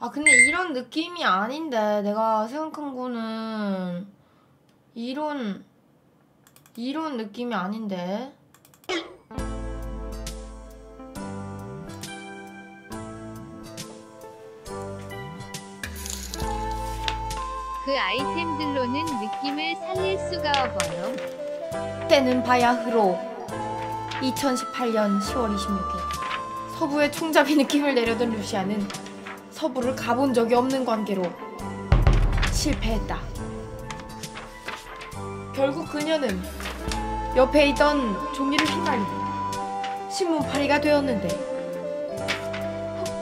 아 근데 이런 느낌이 아닌데 내가 생각한 거는 이런 이런 느낌이 아닌데. 그 아이템들로는 느낌을 살릴 수가 없어요. 때는 바야흐로. 2018년 10월 26일. 서부의 총잡이 느낌을 내려던 루시아는 서부를 가본 적이 없는 관계로 실패했다. 결국 그녀는 옆에 있던 종이를 휘날리고 신문파리가 되었는데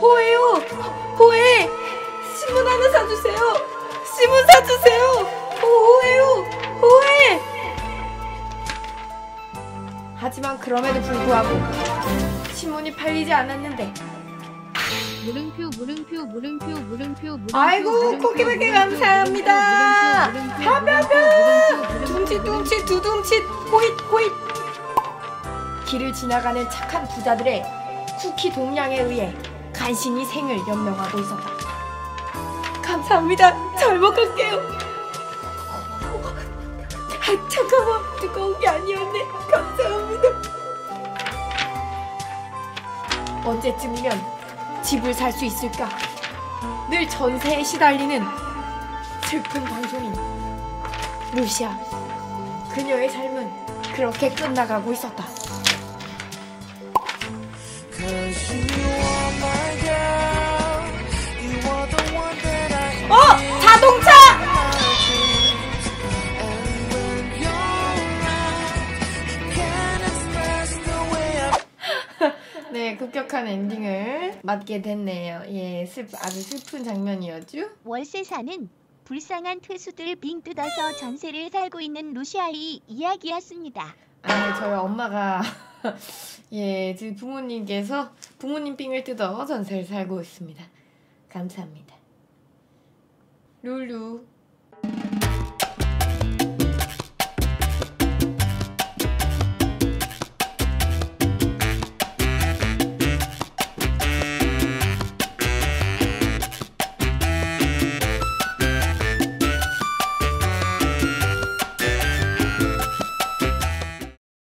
호해요! 호해! 신문 하나 사주세요! 신문 사주세요! 호해요! 호해! 하지만 그럼에도 불구하고 신문이 팔리지 않았는데 물음표 물음표 물음표 물음표 물음표 아이고, 코끼리게 감사합니다. 둠칫 둠칫 두둠칫 호잇 호잇. 길을 지나가는 착한 부자들의 쿠키 동량에 의해 간신히 생을 연명하고 있었다. 감사합니다. 잘 먹을게요. 아 잠깐만. 뜨거운 게 아니었네. 감사합니다. 언제쯤이면 집을 살 수 있을까? 늘 전세에 시달리는 슬픈 방송인 루시아 그녀의 삶은 그렇게 끝나가고 있었다 네 급격한 엔딩을 맞게 됐네요. 예 슬, 아주 슬픈 장면이었죠? 월세사는 불쌍한 퇴수들 빙 뜯어서 전세를 살고 있는 루시아의 이야기였습니다. 아니 저희 엄마가 예 지금 부모님께서 부모님 삥을 뜯어 전세를 살고 있습니다. 감사합니다. 룰루